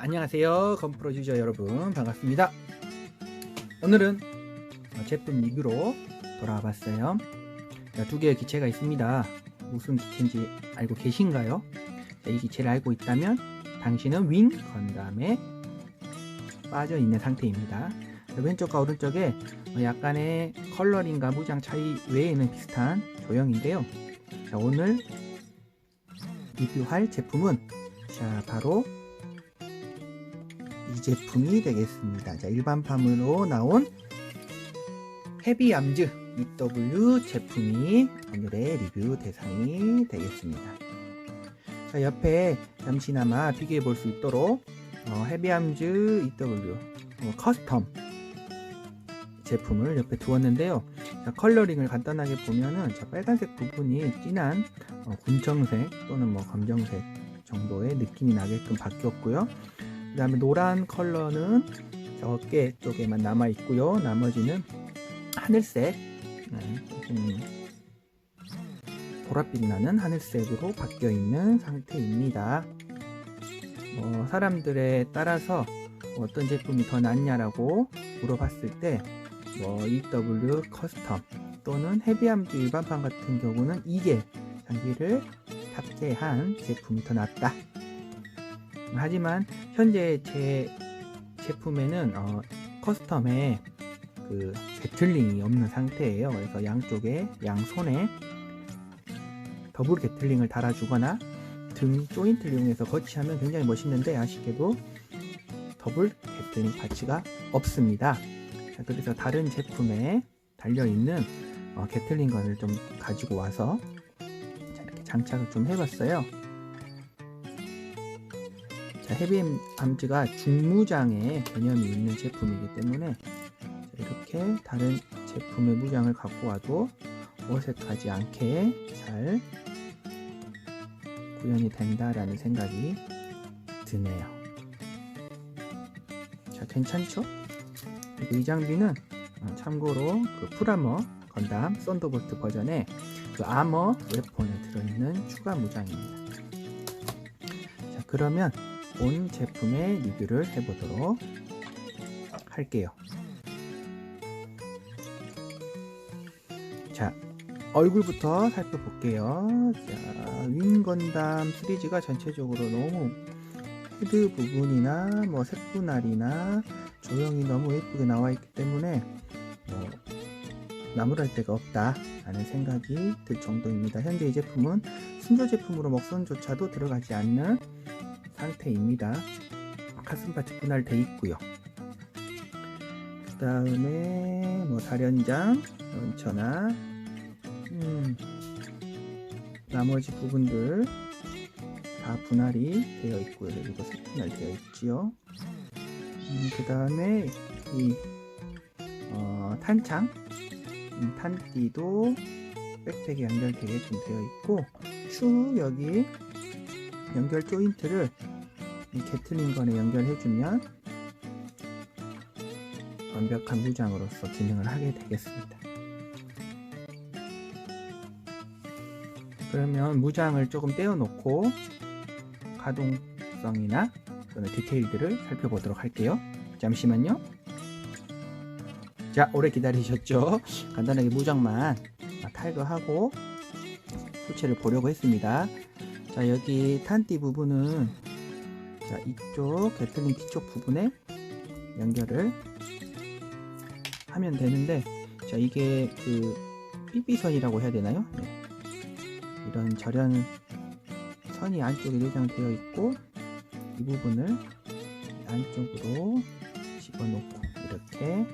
안녕하세요 건프로 유저 여러분. 반갑습니다. 오늘은 어, 제품 리뷰로 돌아와 봤어요. 자, 두 개의 기체가 있습니다. 무슨 기체인지 알고 계신가요? 자, 이 기체를 알고 있다면 당신은 윙 건담에 빠져 있는 상태입니다. 자, 왼쪽과 오른쪽에 어, 약간의 컬러링과 무장 차이 외에는 비슷한 조형인데요. 자, 오늘 리뷰할 제품은 자 바로 이 제품이 되겠습니다. 자, 일반판으로 나온 헤비 암즈 EW 제품이 오늘의 리뷰 대상이 되겠습니다. 자, 옆에 잠시나마 비교해 볼 수 있도록 어, 헤비 암즈 EW 어, 커스텀 제품을 옆에 두었는데요. 자, 컬러링을 간단하게 보면은 자, 빨간색 부분이 진한 어, 군청색 또는 뭐 검정색 정도의 느낌이 나게끔 바뀌었고요. 그 다음에 노란 컬러는 어깨 쪽에만 남아 있고요. 나머지는 하늘색, 네, 좀 보랏빛 나는 하늘색으로 바뀌어 있는 상태입니다. 뭐 사람들에 따라서 어떤 제품이 더 낫냐라고 물어봤을 때, 뭐 EW 커스텀 또는 헤비암즈 일반판 같은 경우는 이게 장비를 탑재한 제품이 더 낫다. 하지만 현재 제 제품에는 어, 커스텀에 그 게틀링이 없는 상태예요. 그래서 양쪽에 양손에 더블 게틀링을 달아주거나 등 조인트를 이용해서 거치하면 굉장히 멋있는데 아쉽게도 더블 게틀링 파츠가 없습니다. 자, 그래서 다른 제품에 달려있는 어, 게틀링건을 좀 가지고 와서 자, 이렇게 장착을 좀 해봤어요. 자, 헤비암즈가 중무장의 개념이 있는 제품이기 때문에 자, 이렇게 다른 제품의 무장을 갖고 와도 어색하지 않게 잘 구현이 된다라는 생각이 드네요. 자, 괜찮죠? 이 장비는 어, 참고로 그 프라머 건담 썬더볼트 버전에 그 아머 웨폰에 들어있는 추가 무장입니다. 자, 그러면 본 제품의 리뷰를 해보도록 할게요. 자, 얼굴부터 살펴볼게요. 자, 윙건담 시리즈가 전체적으로 너무 헤드 부분이나 뭐 색분할이나 조형이 너무 예쁘게 나와 있기 때문에 뭐 나무랄 데가 없다 라는 생각이 들 정도입니다. 현재 이 제품은 순조 제품으로 먹선조차도 들어가지 않는 상태입니다. 가슴바치 분할돼 있고요. 그 다음에 뭐 다련장, 연처나 음, 나머지 부분들 다 분할이 되어 있고요. 그리고 색분할 되어 있지요. 음, 그 다음에 이 어, 탄창, 음, 탄띠도 백팩에 연결되게끔 되어 있고 추 여기 연결 조인트를 이 게틀링건에 연결해주면 완벽한 무장으로서 기능을 하게 되겠습니다. 그러면 무장을 조금 떼어놓고 가동성이나 또는 디테일들을 살펴보도록 할게요. 잠시만요. 자, 오래 기다리셨죠? 간단하게 무장만 탈거하고 후체를 보려고 했습니다. 자, 여기 탄띠 부분은 자, 이쪽 게틀링 뒤쪽 부분에 연결을 하면 되는데 자, 이게 그 삐삐선이라고 해야 되나요? 네. 이런 절연 선이 안쪽에 내장되어 있고 이 부분을 안쪽으로 집어넣고 이렇게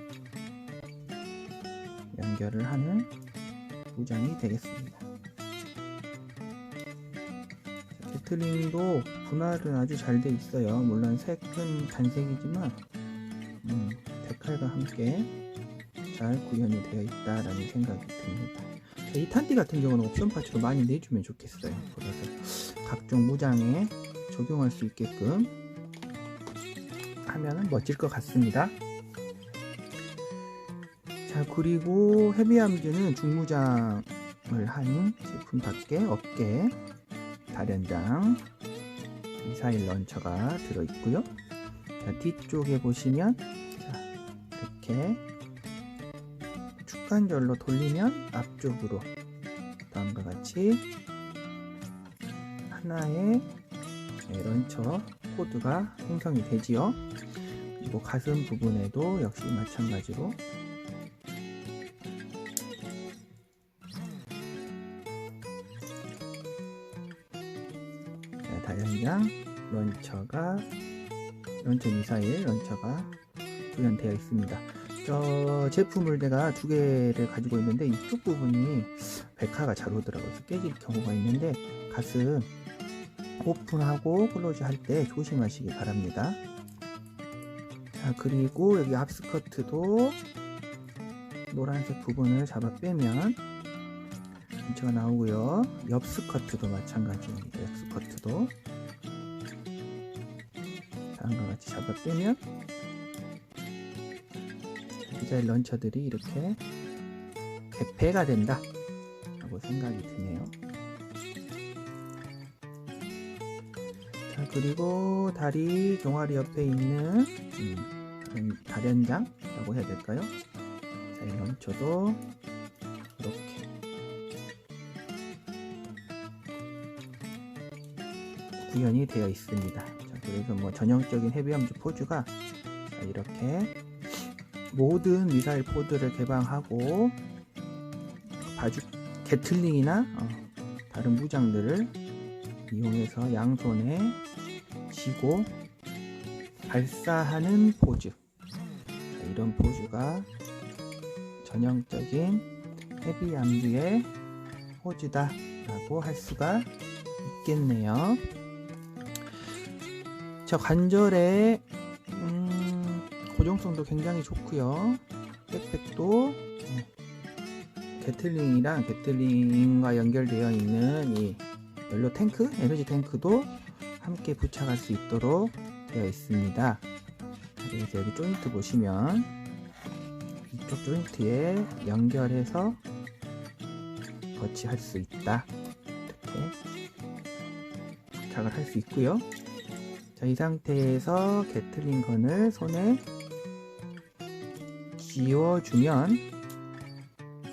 연결을 하는 무장이 되겠습니다. 게틀링도 분할은 아주 잘 돼 있어요. 물론 색은 단색이지만 음, 데칼과 함께 잘 구현이 되어 있다라는 생각이 듭니다. 이 탄띠 같은 경우는 옵션 파츠로 많이 내주면 좋겠어요. 그래서 각종 무장에 적용할 수 있게끔 하면 멋질 것 같습니다. 자 그리고 헤비암즈는 중무장을 한 제품답게 어깨 다련장 미사일 런처가 들어있고요 자, 뒤쪽에 보시면 자, 이렇게 축간절로 돌리면 앞쪽으로 다음과 같이 하나의 네, 런처 코드가 생성이 되지요. 그리고 가슴 부분에도 역시 마찬가지로 자, 다연장 런처가 런처 미사일 런처가 구현되어 있습니다. 저 제품을 내가 두 개를 가지고 있는데 이쪽 부분이 백화가 잘 오더라고요. 깨질 경우가 있는데 가슴 오픈하고 클로즈 할 때 조심하시기 바랍니다. 자 그리고 여기 앞스커트도 노란색 부분을 잡아 빼면 전체가 나오고요. 옆 스커트도 마찬가지입니다. 옆 스커트도 다음과 같이 잡아 빼면 미사일 런처들이 이렇게 개폐가 된다 라고 생각이 드네요. 자 그리고 다리 종아리 옆에 있는 음, 다련장이라고 해야 될까요? 자, 이 런처도 구현이 되어 있습니다. 자, 그래서 뭐 전형적인 헤비함즈 포즈가 자, 이렇게 모든 미사일 포드를 개방하고 바주 게틀링이나 어, 다른 무장들을 이용해서 양손에 쥐고 발사하는 포즈 자, 이런 포즈가 전형적인 헤비암즈의 포즈다 라고 할 수가 있겠네요 저 관절에 음, 고정성도 굉장히 좋고요 백팩도 어, 게틀링이랑 게틀링과 연결되어 있는 이 연료 탱크, 에너지 탱크도 함께 부착할 수 있도록 되어 있습니다. 그래서 여기 조인트 보시면 이쪽 조인트에 연결해서 거치할 수 있다. 이렇게 부착을 할 수 있고요. 자, 이 상태에서 게틀링 건을 손에 쥐어주면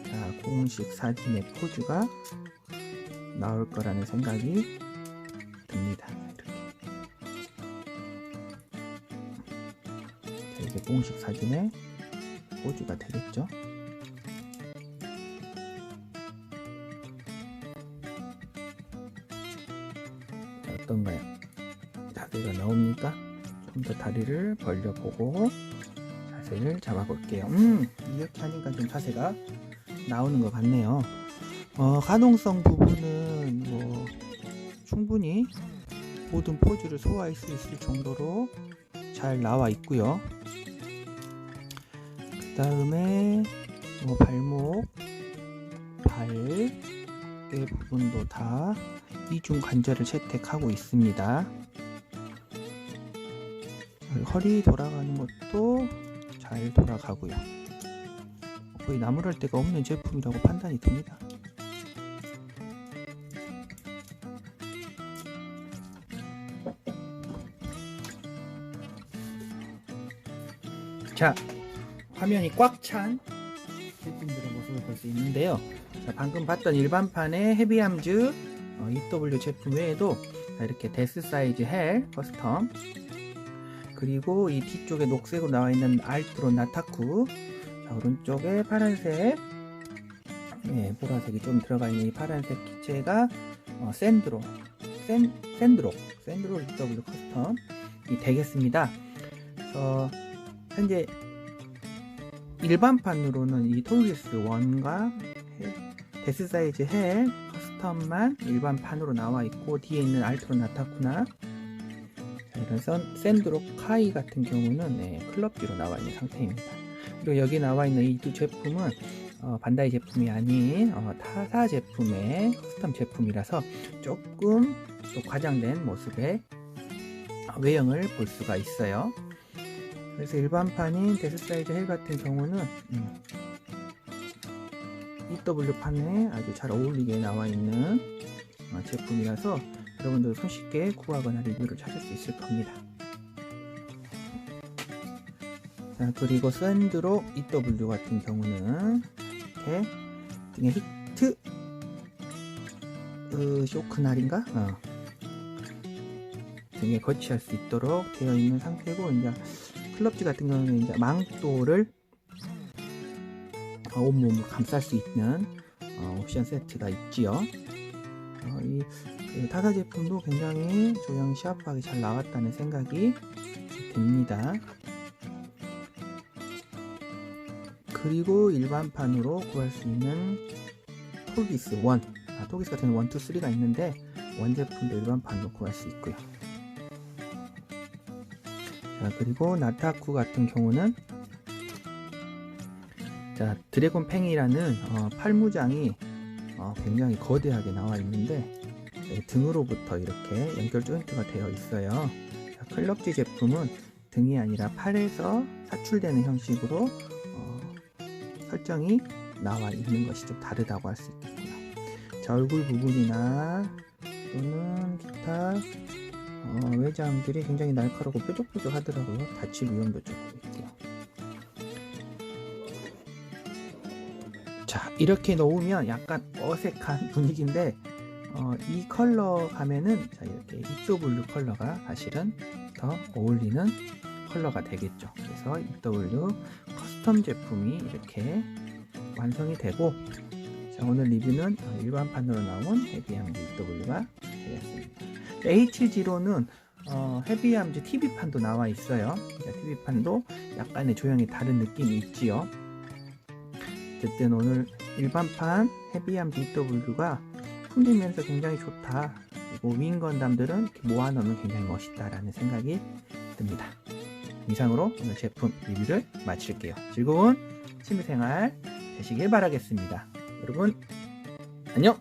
자, 공식 사진의 포즈가 나올 거라는 생각이 듭니다. 이렇게. 자, 이게 공식 사진의 포즈가 되겠죠? 좀 더 다리를 벌려보고 자세를 잡아볼게요. 음, 이렇게 하니까 좀 자세가 나오는 것 같네요. 어, 가동성 부분은 뭐 충분히 모든 포즈를 소화할 수 있을 정도로 잘 나와 있고요. 그 다음에 뭐 발목, 발의 부분도 다 이중 관절을 채택하고 있습니다. 허리 돌아가는 것도 잘 돌아가고요. 거의 나무랄 데가 없는 제품이라고 판단이 듭니다. 자, 화면이 꽉 찬 제품들의 모습을 볼 수 있는데요. 자, 방금 봤던 일반판의 헤비함즈 어, EW 제품 외에도 자, 이렇게 데스 사이즈 헬 커스텀 그리고 이 뒤쪽에 녹색으로 나와 있는 알트론 나타쿠. 자, 오른쪽에 파란색. 예, 보라색이 좀 들어가 있는 이 파란색 기체가 어, 샌드로. 샌, 샌드로. 샌드로 EW 커스텀이 되겠습니다. 그래서 현재 일반판으로는 이 토르기스 1과 데스 사이즈 헬 커스텀만 일반판으로 나와 있고 뒤에 있는 알트론 나타쿠나 이런 선, 샌드로 카이 같은 경우는 네, 클럽비로 나와 있는 상태입니다. 그리고 여기 나와 있는 이 두 제품은 어, 반다이 제품이 아닌 어, 타사 제품의 커스텀 제품이라서 조금 또 과장된 모습의 외형을 볼 수가 있어요. 그래서 일반판인 데스 사이즈 헬 같은 경우는 음, EW판에 아주 잘 어울리게 나와 있는 어, 제품이라서 여러분들 손쉽게 구하거나 리뷰를 찾을 수 있을 겁니다. 자, 그리고 샌드로 EW 같은 경우는 이렇게 등에 히트 으, 쇼크날인가? 어. 등에 거치할 수 있도록 되어 있는 상태고 이제 클럽지 같은 경우는 이제 망토를 어, 온몸을 감쌀 수 있는 어, 옵션 세트가 있지요. 어, 이그 타사 제품도 굉장히 조형 시합하게 잘 나왔다는 생각이 듭니다. 그리고 일반판으로 구할 수 있는 토기스 1, 아, 토기스 같은 1, 2, 3가 있는데 원 제품도 일반판으로 구할 수 있고요. 자, 그리고 나타쿠 같은 경우는 자, 드래곤 팽이라는 어, 팔무장이 어, 굉장히 거대하게 나와 있는데 네, 등으로부터 이렇게 연결 조인트가 되어 있어요. 자, 클럽지 제품은 등이 아니라 팔에서 사출되는 형식으로 어, 설정이 나와 있는 것이 좀 다르다고 할 수 있겠고요. 자, 얼굴 부분이나 또는 기타 어, 외장들이 굉장히 날카롭고 뾰족뾰족 하더라고요. 다칠 위험도 조금 있고요. 자, 이렇게 놓으면 약간 어색한 분위기인데 어, 이 컬러 가면은 자, 이렇게 EW 컬러가 사실은 더 어울리는 컬러가 되겠죠. 그래서 EW 커스텀 제품이 이렇게 완성이 되고 자, 오늘 리뷰는 어, 일반판으로 나온 헤비함즈 EW가 되었습니다. H0는 어, 헤비함즈 TV판도 나와 있어요. TV판도 약간의 조형이 다른 느낌이 있지요. 어쨌든 오늘 일반판 헤비함즈 EW가 풀리면서 굉장히 좋다. 그리고 윙 건담들은 모아놓으면 굉장히 멋있다라는 생각이 듭니다. 이상으로 오늘 제품 리뷰를 마칠게요. 즐거운 취미생활 되시길 바라겠습니다. 여러분 안녕!